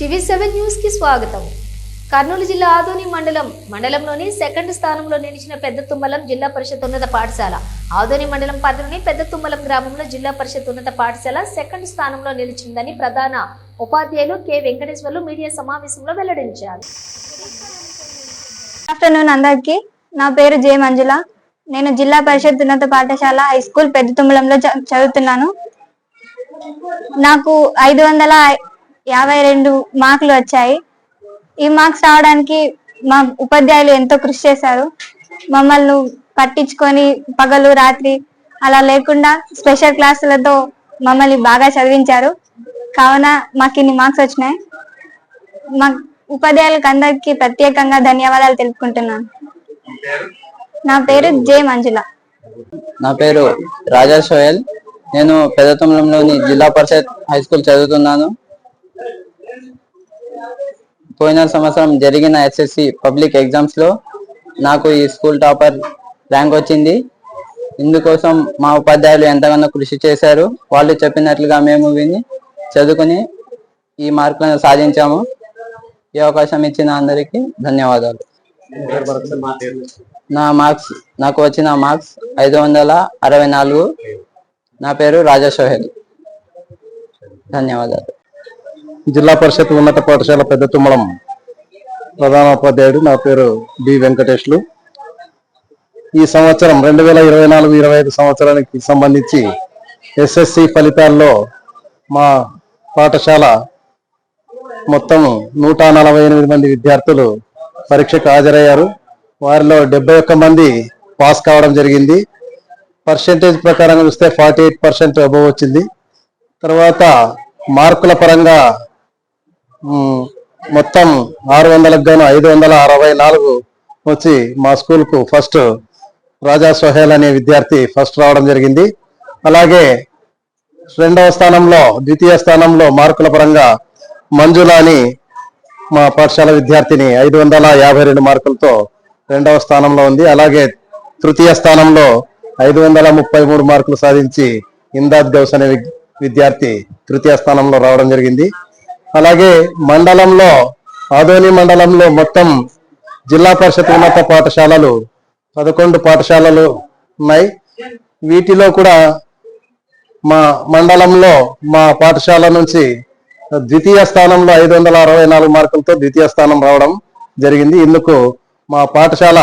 TV seven న్యూస్కి స్వాగతం. కర్నూలు జిల్లా ఆదోని మండలం మండలంలోని సెకండ్ స్థానంలో నిలిచిన పెద్ద తుమ్మలం జిల్లా పరిషత్ ఉన్నత పాఠశాల. ఆదోని మండలం పరిధిలోని పెద్ద తుమ్మలం గ్రామంలో జిల్లా పరిషత్ ఉన్నత పాఠశాల సెకండ్ స్థానంలో నిలిచిందని ప్రధాన ఉపాధ్యాయులు కె. వెంకటేశ్వర్లు మీడియా సమావేశంలో వెల్లడించారు. ఆఫ్టర్నూన్ అందరికి. నా పేరు జే మంజుల. నేను జిల్లా పరిషత్ ఉన్నత పాఠశాల హై స్కూల్ పెద్ద తుమ్మలంలో చ- చదువుతున్నాను. నాకు ఐదు వందల యాభై రెండు మార్కులు వచ్చాయి. ఈ మార్క్స్ రావడానికి మా ఉపాధ్యాయులు ఎంతో కృషి చేశారు. మమ్మల్ని పట్టించుకొని పగలు రాత్రి అలా లేకుండా స్పెషల్ క్లాసులతో మమ్మల్ని బాగా చదివించారు. కావున మాకు ఇన్ని మార్క్స్ వచ్చినాయి. మా ఉపాధ్యాయులకు అందరికీ ప్రత్యేకంగా ధన్యవాదాలు తెలుపుకుంటున్నాను. నా పేరు జే మంజుల. నా పేరు రాజా సోయల్. నేను పెదతంలంలోని జిల్లా పరిషత్ హై స్కూల్ చదువుతున్నాను. పోయిన సంవత్సరం జరిగిన ఎస్ఎస్సి పబ్లిక్ ఎగ్జామ్స్లో నాకు ఈ స్కూల్ టాపర్ ర్యాంక్ వచ్చింది. ఇందుకోసం మా ఉపాధ్యాయులు ఎంతగానో కృషి చేశారు. వాళ్ళు చెప్పినట్లుగా మేము విని చదువుకుని ఈ మార్కులను సాధించాము. ఈ అవకాశం ఇచ్చిన అందరికీ ధన్యవాదాలు. నా మార్క్స్ నాకు వచ్చిన మార్క్స్ ఐదు వందల అరవై నాలుగు. నా పేరు రాజా సోహెల్. ధన్యవాదాలు. జిల్లా పరిషత్ ఉన్నత పాఠశాల పెద్ద తుమ్మలం ప్రధానోపాధ్యాయుడు నా పేరు బి వెంకటేష్లు. ఈ సంవత్సరం రెండు వేల ఇరవై నాలుగు ఇరవై ఐదు సంవత్సరానికి సంబంధించి ఎస్ఎస్సి ఫలితాల్లో మా పాఠశాల మొత్తం నూట నలభై ఎనిమిది మంది విద్యార్థులు పరీక్షకు హాజరయ్యారు. వారిలో డెబ్బై ఒక్క మంది పాస్ కావడం జరిగింది. పర్సెంటేజ్ ప్రకారం చూస్తే ఫార్టీ ఎయిట్ పర్సెంట్ అబవ్ వచ్చింది. తర్వాత మార్కుల పరంగా మొత్తం ఆరు వందలకు గాను ఐదు వందల అరవై నాలుగు వచ్చి మా స్కూల్కు ఫస్ట్ రాజా సోహేల్ అనే విద్యార్థి ఫస్ట్ రావడం జరిగింది. అలాగే రెండవ స్థానంలో ద్వితీయ స్థానంలో మార్కుల పరంగా మంజుల అని మా పాఠశాల విద్యార్థిని ఐదు వందల యాభై రెండు మార్కులతో రెండవ స్థానంలో ఉంది. అలాగే తృతీయ స్థానంలో ఐదు వందల ముప్పై మూడు మార్కులు సాధించి ఇందాద్ గౌస్ అనే విద్యార్థి తృతీయ స్థానంలో రావడం జరిగింది. అలాగే మండలంలో ఆదోని మండలంలో మొత్తం జిల్లా పరిషత్ ఉన్నత పాఠశాలలు పదకొండు పాఠశాలలు ఉన్నాయి. వీటిలో కూడా మా మండలంలో మా పాఠశాల నుంచి ద్వితీయ స్థానంలో ఐదు వందల అరవై నాలుగు మార్కులతో ద్వితీయ స్థానం రావడం జరిగింది. ఇందుకు మా పాఠశాల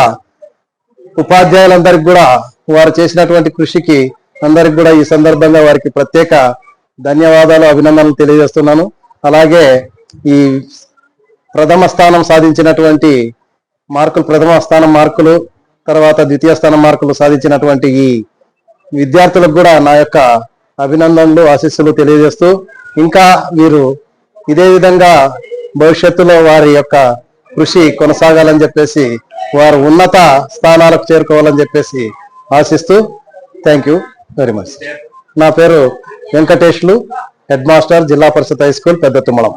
ఉపాధ్యాయులందరికి కూడా వారు చేసినటువంటి కృషికి అందరికి కూడా ఈ సందర్భంగా వారికి ప్రత్యేక ధన్యవాదాలు అభినందనలు తెలియజేస్తున్నాను. అలాగే ఈ ప్రథమ స్థానం సాధించినటువంటి మార్కులు ప్రథమ స్థానం మార్కులు తర్వాత ద్వితీయ స్థానం మార్కులు సాధించినటువంటి ఈ విద్యార్థులకు కూడా నా యొక్క అభినందనలు ఆశీస్సులు తెలియజేస్తూ ఇంకా వీరు ఇదే విధంగా భవిష్యత్తులో వారి యొక్క కృషి కొనసాగాలని చెప్పేసి వారు ఉన్నత స్థానాలకు చేరుకోవాలని చెప్పేసి ఆశిస్తూ థ్యాంక్ యూ వెరీ మచ్. నా పేరు వెంకటేష్లు. హెడ్ మాస్టర్ జిల్లా పరిషత్ హై స్కూల్ పెద్ద తుమ్మలం.